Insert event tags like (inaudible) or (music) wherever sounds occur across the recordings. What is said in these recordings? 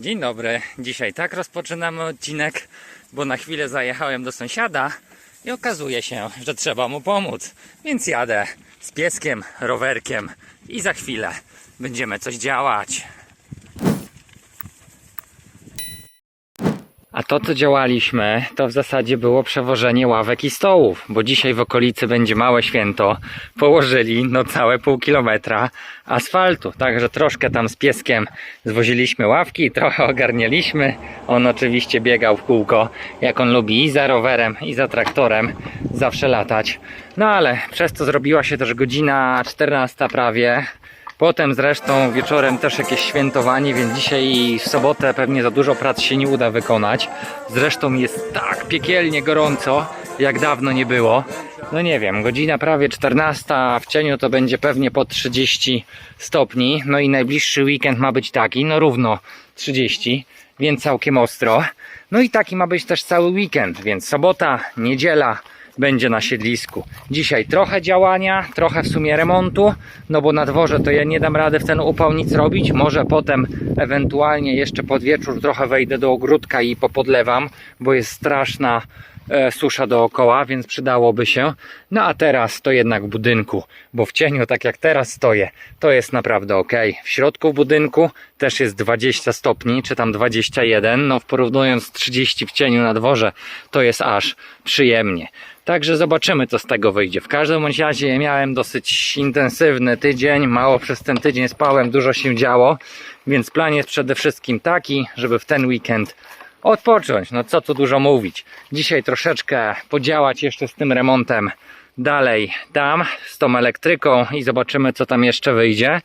Dzień dobry. Dzisiaj tak rozpoczynamy odcinek, bo na chwilę zajechałem do sąsiada i okazuje się, że trzeba mu pomóc. Więc jadę z pieskiem, rowerkiem i za chwilę będziemy coś działać. To, co działaliśmy, to w zasadzie było przewożenie ławek i stołów, bo dzisiaj w okolicy będzie małe święto. Położyli no całe pół kilometra asfaltu, także troszkę tam z pieskiem zwoziliśmy ławki, (laughs) trochę ogarnialiśmy. On oczywiście biegał w kółko, jak on lubi i za rowerem, i za traktorem, zawsze latać. No ale przez to zrobiła się też godzina 14 prawie. Potem zresztą wieczorem też jakieś świętowanie, więc dzisiaj w sobotę pewnie za dużo prac się nie uda wykonać. Zresztą jest tak piekielnie gorąco, jak dawno nie było. No nie wiem, godzina prawie 14, a w cieniu to będzie pewnie po 30 stopni. No i najbliższy weekend ma być taki, no równo 30, więc całkiem ostro. No i taki ma być też cały weekend, więc sobota, niedziela, będzie na siedlisku. Dzisiaj trochę działania, trochę w sumie remontu, no bo na dworze to ja nie dam rady w ten upał nic robić. Może potem ewentualnie jeszcze pod wieczór trochę wejdę do ogródka i popodlewam, bo jest straszna susza dookoła, więc przydałoby się. No a teraz to jednak w budynku, bo w cieniu, tak jak teraz stoję, to jest naprawdę ok. W środku budynku też jest 20 stopni, czy tam 21, no porównując 30 w cieniu na dworze, to jest aż przyjemnie. Także zobaczymy, co z tego wyjdzie. W każdym bądź razie miałem dosyć intensywny tydzień, mało przez ten tydzień spałem, dużo się działo, więc plan jest przede wszystkim taki, żeby w ten weekend odpocząć. No co tu dużo mówić. Dzisiaj troszeczkę podziałać jeszcze z tym remontem dalej tam, z tą elektryką i zobaczymy, co tam jeszcze wyjdzie.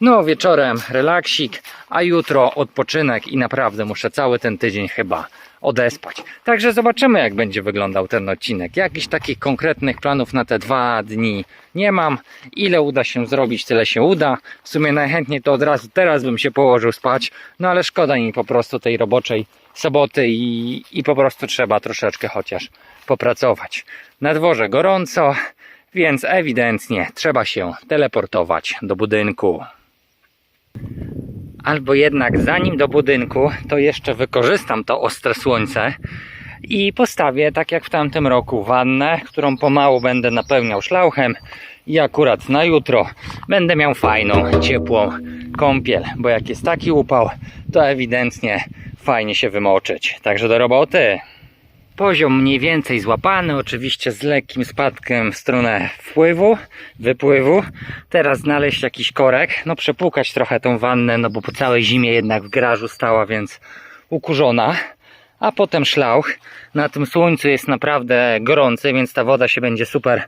No, wieczorem relaksik, a jutro odpoczynek i naprawdę muszę cały ten tydzień chyba odespać. Także zobaczymy, jak będzie wyglądał ten odcinek. Jakichś takich konkretnych planów na te dwa dni nie mam. Ile uda się zrobić, tyle się uda. W sumie najchętniej to od razu teraz bym się położył spać, no ale szkoda mi po prostu tej roboczej soboty i, i po prostu trzeba troszeczkę chociaż popracować. Na dworze gorąco, więc ewidentnie trzeba się teleportować do budynku. Albo jednak zanim do budynku, to jeszcze wykorzystam to ostre słońce i postawię, tak jak w tamtym roku, wannę, którą pomału będę napełniał szlauchem i akurat na jutro będę miał fajną, ciepłą kąpiel, bo jak jest taki upał, to ewidentnie fajnie się wymoczyć. Także do roboty. Poziom mniej więcej złapany, oczywiście z lekkim spadkiem w stronę wpływu, wypływu. Teraz znaleźć jakiś korek, no przepłukać trochę tą wannę, no bo po całej zimie jednak w garażu stała, więc ukurzona. A potem szlauch. Na tym słońcu jest naprawdę gorący, więc ta woda się będzie super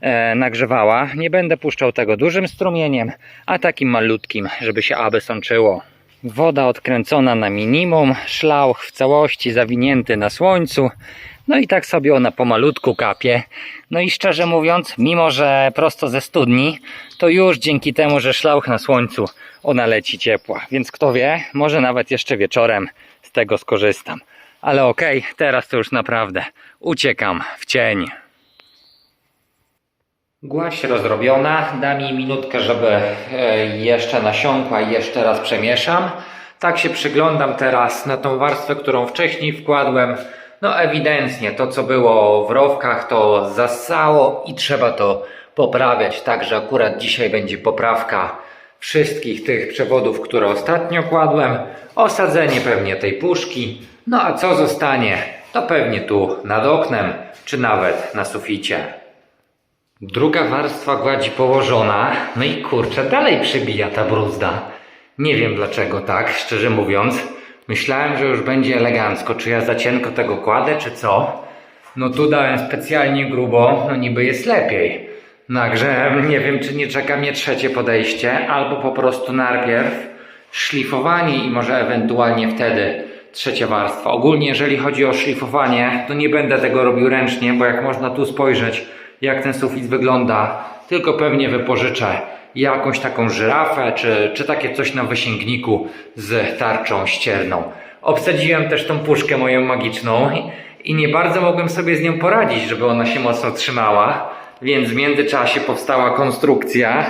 e, nagrzewała. Nie będę puszczał tego dużym strumieniem, a takim malutkim, żeby się aby sączyło. Woda odkręcona na minimum, szlauch w całości zawinięty na słońcu. No i tak sobie ona pomalutku kapie. No i szczerze mówiąc, mimo że prosto ze studni, to już dzięki temu, że szlauch na słońcu, ona leci ciepła. Więc kto wie, może nawet jeszcze wieczorem z tego skorzystam. Ale okej, teraz to już naprawdę uciekam w cień. Głaś rozrobiona. Da mi minutkę, żeby e, jeszcze nasiąkła i jeszcze raz przemieszam. Tak się przyglądam teraz na tą warstwę, którą wcześniej wkładłem. No ewidentnie to co było w rowkach to zasało i trzeba to poprawiać. Także akurat dzisiaj będzie poprawka wszystkich tych przewodów, które ostatnio kładłem. Osadzenie pewnie tej puszki. No a co zostanie, to pewnie tu nad oknem, czy nawet na suficie. Druga warstwa gładzi położona, no i kurczę, dalej przybija ta bruzda. Nie wiem dlaczego tak, szczerze mówiąc. Myślałem, że już będzie elegancko. Czy ja za cienko tego kładę, czy co? No tu dałem specjalnie grubo, no niby jest lepiej. Także nie wiem, czy nie czeka mnie trzecie podejście, albo po prostu najpierw szlifowanie i może ewentualnie wtedy trzecia warstwa. Ogólnie, jeżeli chodzi o szlifowanie, to nie będę tego robił ręcznie, bo jak można tu spojrzeć, jak ten sufit wygląda, tylko pewnie wypożyczę jakąś taką żyrafę, czy, czy takie coś na wysięgniku z tarczą ścierną. Obsadziłem też tą puszkę moją magiczną i, nie bardzo mogłem sobie z nią poradzić, żeby ona się mocno trzymała, więc w międzyczasie powstała konstrukcja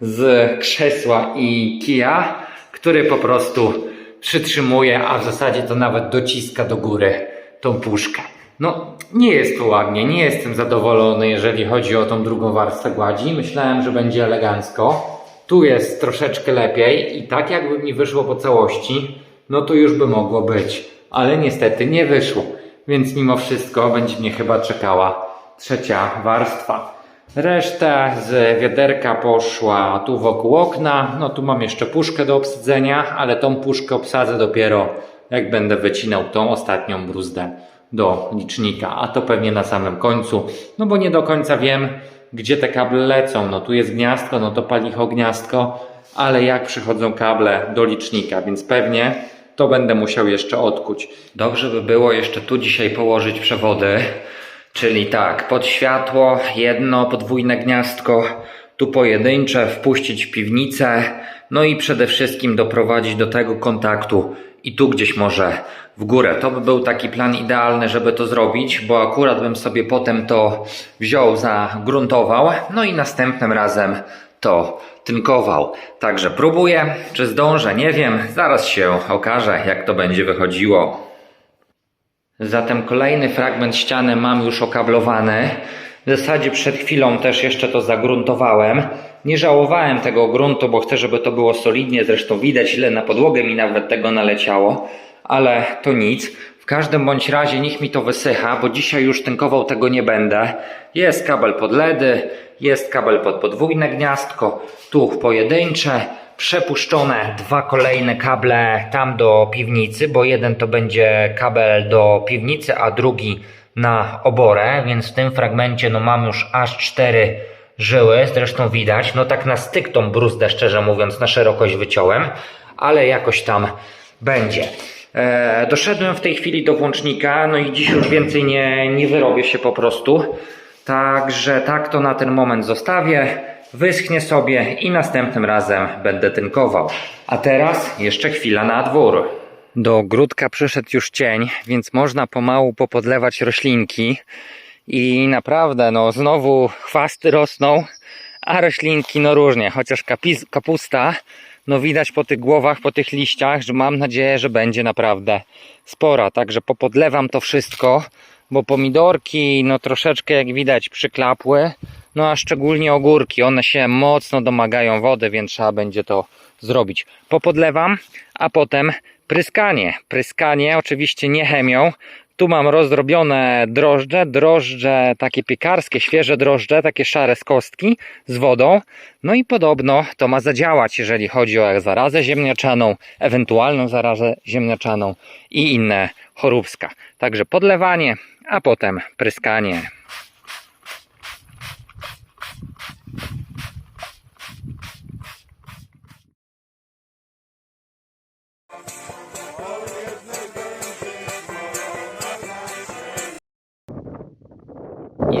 z krzesła i kija, który po prostu przytrzymuje, a w zasadzie to nawet dociska do góry tą puszkę. No, nie jest to ładnie, nie jestem zadowolony, jeżeli chodzi o tą drugą warstwę gładzi. Myślałem, że będzie elegancko. Tu jest troszeczkę lepiej i tak jakby mi wyszło po całości, no to już by mogło być. Ale niestety nie wyszło, więc mimo wszystko będzie mnie chyba czekała trzecia warstwa. Reszta z wiaderka poszła tu wokół okna. No tu mam jeszcze puszkę do obsadzenia, ale tą puszkę obsadzę dopiero jak będę wycinał tą ostatnią bruzdę do licznika, a to pewnie na samym końcu, no bo nie do końca wiem, gdzie te kable lecą. No tu jest gniazdko, no to palicho gniazdko, ale jak przychodzą kable do licznika, więc pewnie to będę musiał jeszcze odkuć. Dobrze by było jeszcze tu dzisiaj położyć przewody, czyli tak, pod światło jedno podwójne gniazdko, tu pojedyncze, wpuścić w piwnicę, no i przede wszystkim doprowadzić do tego kontaktu i tu gdzieś może w górę. To by był taki plan idealny, żeby to zrobić, bo akurat bym sobie potem to wziął, zagruntował, no i następnym razem to tynkował. Także próbuję, czy zdążę, nie wiem, zaraz się okaże, jak to będzie wychodziło. Zatem kolejny fragment ściany mam już okablowany. W zasadzie przed chwilą też jeszcze to zagruntowałem. Nie żałowałem tego gruntu, bo chcę, żeby to było solidnie. Zresztą widać, ile na podłogę mi nawet tego naleciało, ale to nic. W każdym bądź razie niech mi to wysycha, bo dzisiaj już tynkował tego nie będę. Jest kabel pod LEDy, jest kabel pod podwójne gniazdko, tu pojedyncze, przepuszczone dwa kolejne kable tam do piwnicy, bo jeden to będzie kabel do piwnicy, a drugi na oborę, więc w tym fragmencie no mam już aż cztery żyły, zresztą widać, no tak na styk tą bruzdę szczerze mówiąc na szerokość wyciąłem, ale jakoś tam będzie. E, doszedłem w tej chwili do włącznika, no i dziś już więcej nie, nie wyrobię się po prostu. Także tak to na ten moment zostawię, wyschnie sobie i następnym razem będę tynkował. A teraz jeszcze chwila na dwór. Do ogródka przyszedł już cień, więc można pomału popodlewać roślinki. I naprawdę, no znowu chwasty rosną, a roślinki no różnie, chociaż kapis, kapusta, no widać po tych głowach, po tych liściach, że mam nadzieję, że będzie naprawdę spora. Także popodlewam to wszystko, bo pomidorki no troszeczkę jak widać przyklapły, no a szczególnie ogórki, one się mocno domagają wody, więc trzeba będzie to zrobić. Popodlewam, a potem pryskanie. Pryskanie oczywiście nie chemią, tu mam rozdrobione drożdże, drożdże takie piekarskie, świeże drożdże, takie szare z kostki z wodą. No i podobno to ma zadziałać, jeżeli chodzi o zarazę ziemniaczaną, ewentualną zarazę ziemniaczaną i inne choróbska. Także podlewanie, a potem pryskanie.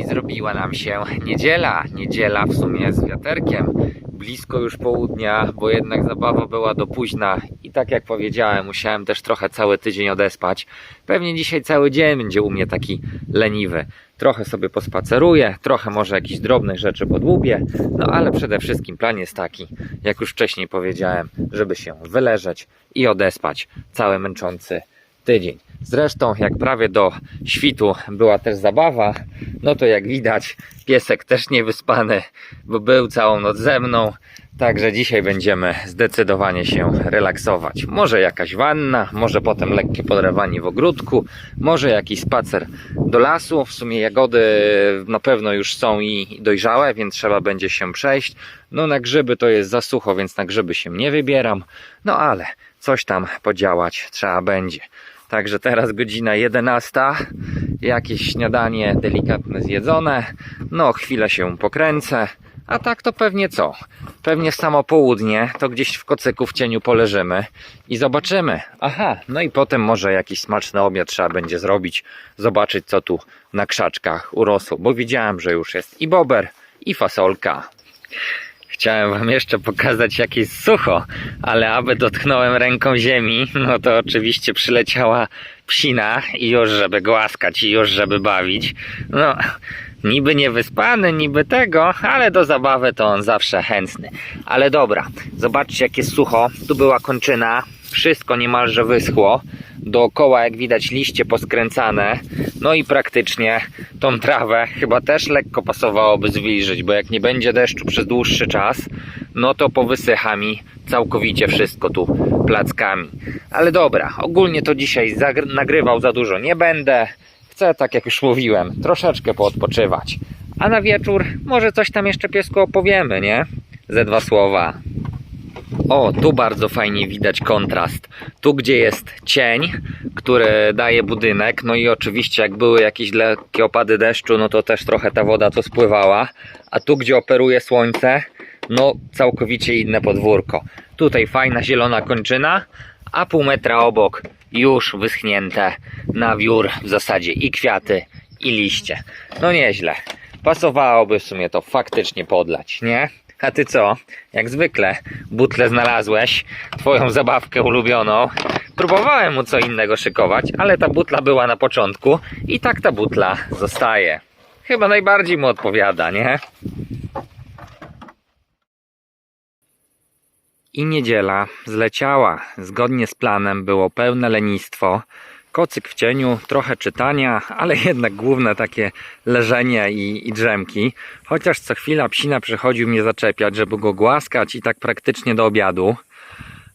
I zrobiła nam się niedziela. Niedziela w sumie z wiaterkiem. Blisko już południa, bo jednak zabawa była do późna. I tak jak powiedziałem, musiałem też trochę cały tydzień odespać. Pewnie dzisiaj cały dzień będzie u mnie taki leniwy. Trochę sobie pospaceruję, trochę może jakichś drobnych rzeczy podłubię. No ale przede wszystkim plan jest taki, jak już wcześniej powiedziałem, żeby się wyleżeć i odespać cały męczący tydzień. Zresztą, jak prawie do świtu była też zabawa, no to jak widać, piesek też niewyspany, bo był całą noc ze mną. Także dzisiaj będziemy zdecydowanie się relaksować. Może jakaś wanna, może potem lekkie podlewanie w ogródku, może jakiś spacer do lasu. W sumie jagody na pewno już są i dojrzałe, więc trzeba będzie się przejść. No na grzyby to jest za sucho, więc na grzyby się nie wybieram. No ale coś tam podziałać trzeba będzie. Także teraz godzina 11. Jakieś śniadanie delikatne zjedzone. No, chwilę się pokręcę. A tak to pewnie co? Pewnie samo południe to gdzieś w kocyku w cieniu poleżymy i zobaczymy. Aha, no i potem może jakiś smaczny obiad trzeba będzie zrobić. Zobaczyć co tu na krzaczkach urosło. Bo widziałem, że już jest i bober, i fasolka. Chciałem wam jeszcze pokazać jak jest sucho, ale aby dotknąłem ręką ziemi, no to oczywiście przyleciała psina i już żeby głaskać i już żeby bawić. No, niby niewyspany, niby tego, ale do zabawy to on zawsze chętny. Ale dobra, zobaczcie jak jest sucho. Tu była kończyna, Wszystko niemalże wyschło. Dookoła, jak widać, liście poskręcane. No i praktycznie tą trawę chyba też lekko pasowałoby zwilżyć, bo jak nie będzie deszczu przez dłuższy czas, no to powysycha mi całkowicie wszystko tu plackami. Ale dobra, ogólnie to dzisiaj nagrywał za dużo nie będę. Chcę, tak jak już mówiłem, troszeczkę poodpoczywać. A na wieczór może coś tam jeszcze piesku opowiemy, nie? Ze dwa słowa. O, tu bardzo fajnie widać kontrast. Tu, gdzie jest cień, który daje budynek, no i oczywiście jak były jakieś lekkie opady deszczu, no to też trochę ta woda to spływała. A tu, gdzie operuje słońce, no całkowicie inne podwórko. Tutaj fajna zielona kończyna, a pół metra obok już wyschnięte na wiór w zasadzie i kwiaty, i liście. No nieźle. Pasowałoby w sumie to faktycznie podlać, nie? A ty co? Jak zwykle, butlę znalazłeś, twoją zabawkę ulubioną. Próbowałem mu co innego szykować, ale ta butla była na początku i tak ta butla zostaje. Chyba najbardziej mu odpowiada, nie? I niedziela zleciała. Zgodnie z planem było pełne lenistwo. Kocyk w cieniu, trochę czytania, ale jednak główne takie leżenie i, i drzemki. Chociaż co chwila psina przychodził mnie zaczepiać, żeby go głaskać i tak praktycznie do obiadu.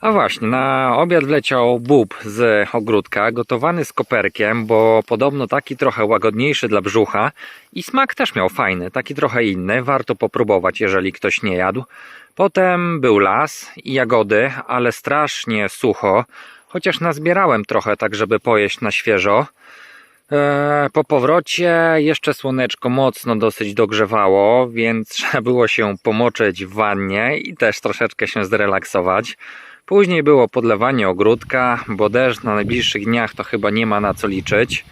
A właśnie, na obiad wleciał bób z ogródka, gotowany z koperkiem, bo podobno taki trochę łagodniejszy dla brzucha i smak też miał fajny, taki trochę inny, warto popróbować, jeżeli ktoś nie jadł. Potem był las i jagody, ale strasznie sucho, chociaż nazbierałem trochę tak, żeby pojeść na świeżo. Eee, Po powrocie jeszcze słoneczko mocno dosyć dogrzewało, więc (laughs) trzeba było się pomoczyć w wannie i też troszeczkę się zrelaksować. Później było podlewanie ogródka, bo deszcz na najbliższych dniach to chyba nie ma na co liczyć.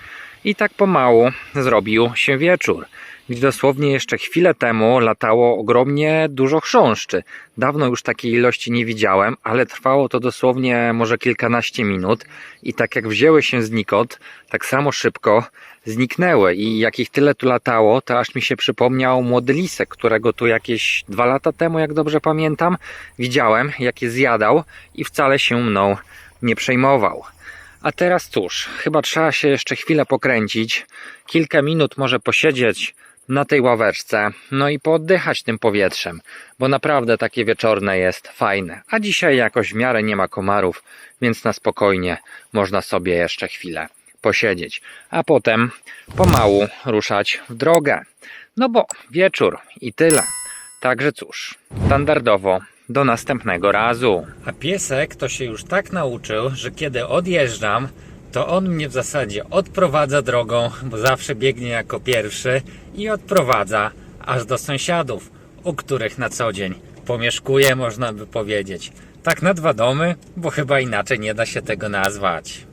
I tak pomału zrobił się wieczór, gdzie dosłownie jeszcze chwilę temu latało ogromnie dużo chrząszczy. Dawno już takiej ilości nie widziałem, ale trwało to dosłownie może kilkanaście minut i tak jak wzięły się znikąd, tak samo szybko zniknęły i jak ich tyle tu latało, to aż mi się przypomniał młody lisek, którego tu jakieś dwa lata temu, jak dobrze pamiętam, widziałem, jak je zjadał i wcale się mną nie przejmował. A teraz cóż, chyba trzeba się jeszcze chwilę pokręcić, kilka minut może posiedzieć na tej ławeczce, no i pooddychać tym powietrzem, bo naprawdę takie wieczorne jest fajne. A dzisiaj jakoś w miarę nie ma komarów, więc na spokojnie można sobie jeszcze chwilę posiedzieć, a potem pomału ruszać w drogę. No bo wieczór i tyle. Także cóż, standardowo do następnego razu. A piesek to się już tak nauczył, że kiedy odjeżdżam, to on mnie w zasadzie odprowadza drogą, bo zawsze biegnie jako pierwszy i odprowadza aż do sąsiadów, u których na co dzień pomieszkuje, można by powiedzieć. Tak na dwa domy, bo chyba inaczej nie da się tego nazwać.